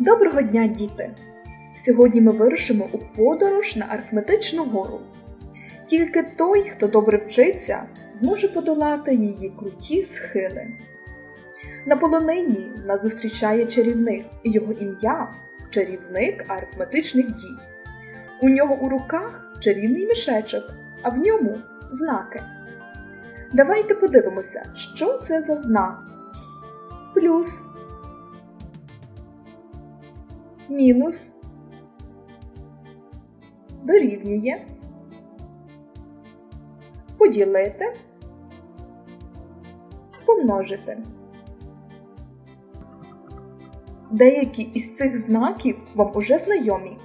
Доброго дня, діти! Сьогодні ми вирушимо у подорож на арифметичну гору. Тільки той, хто добре вчиться, зможе подолати її круті схили. На полонині нас зустрічає чарівник, і його ім'я чарівник арифметичних дій. У нього у руках чарівний мішечок, а в ньому знаки. Давайте подивимося, що це за знак. Плюс, мінус, дорівнює, поділити, помножити. Деякі із цих знаків вам уже знайомі,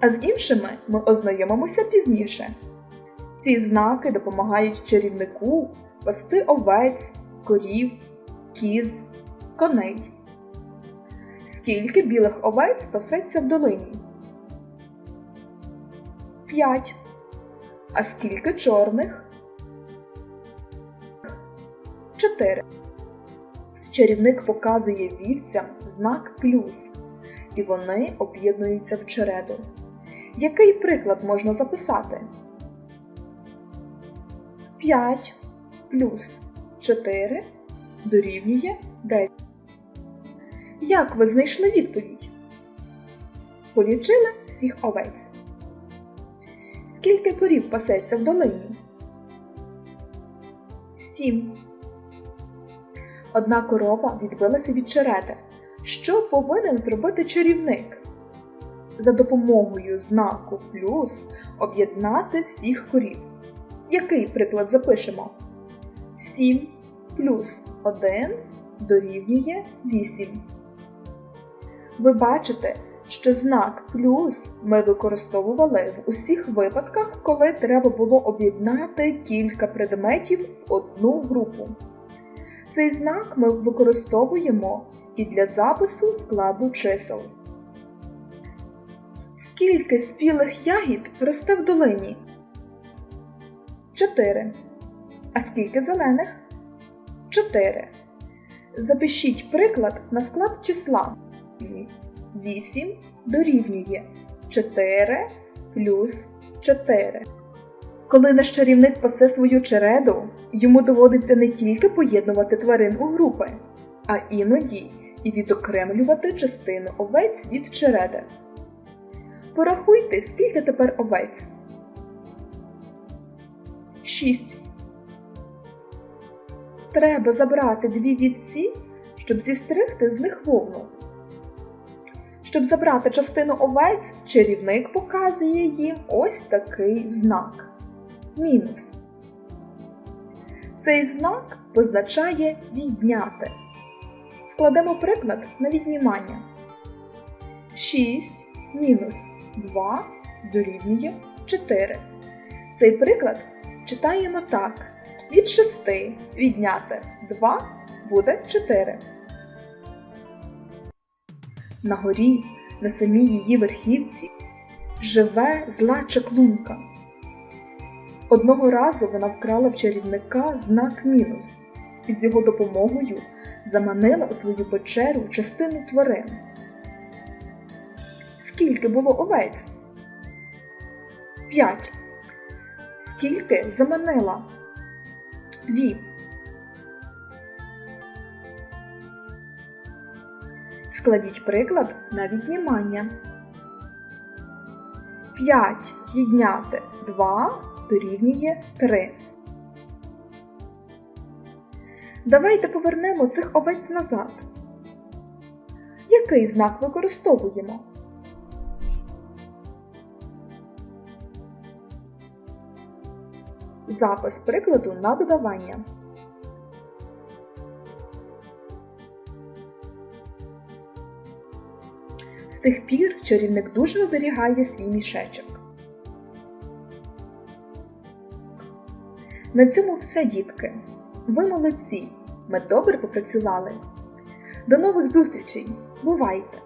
а з іншими ми ознайомимося пізніше. Ці знаки допомагають чарівнику пасти овець, корів, кіз, коней. Скільки білих овець пасеться в долині? П'ять. А скільки чорних? Чотири. Чарівник показує вівцям знак плюс, і вони об'єднуються в череду. Який приклад можна записати? 5 плюс 4 дорівнює 9. Як ви знайшли відповідь? Полічили всіх овець. Скільки корів пасеться в долині? 7. Одна корова відбилася від череди. Що повинен зробити чарівник? За допомогою знаку плюс об'єднати всіх корів. Який приклад запишемо? 7 плюс 1 дорівнює 8. Ви бачите, що знак плюс ми використовували в усіх випадках, коли треба було об'єднати кілька предметів в одну групу. Цей знак ми використовуємо і для запису складу чисел. Скільки спілих ягід росте в долині? 4. А скільки зелених? 4. Запишіть приклад на склад числа. 8 дорівнює 4 плюс 4. Коли наш чарівник пасе свою череду, йому доводиться не тільки поєднувати тварин у групи, а іноді і відокремлювати частину овець від череди. Порахуйте, скільки тепер овець. 6. Треба забрати дві вітці, щоб зістригти з них вовну. Щоб забрати частину овець, чарівник показує їм ось такий знак мінус. Цей знак позначає відняти. Складемо приклад на віднімання. 6 мінус 2 дорівнює 4. Цей приклад читаємо так. Від 6 відняти 2 буде 4. На горі, на самій її верхівці, живе зла чаклунка. Одного разу вона вкрала в чарівника знак мінус і з його допомогою заманила у свою печеру частину тварин. Скільки було овець? П'ять. Скільки заманила? Дві. Складіть приклад на віднімання. 5 відняти 2 дорівнює 3. Давайте повернемо цих овець назад. Який знак використовуємо? Запис прикладу на додавання. З тих пір чарівник дуже оберігає свій мішечок. На цьому все, дітки. Ви молодці. Ми добре попрацювали. До нових зустрічей! Бувайте!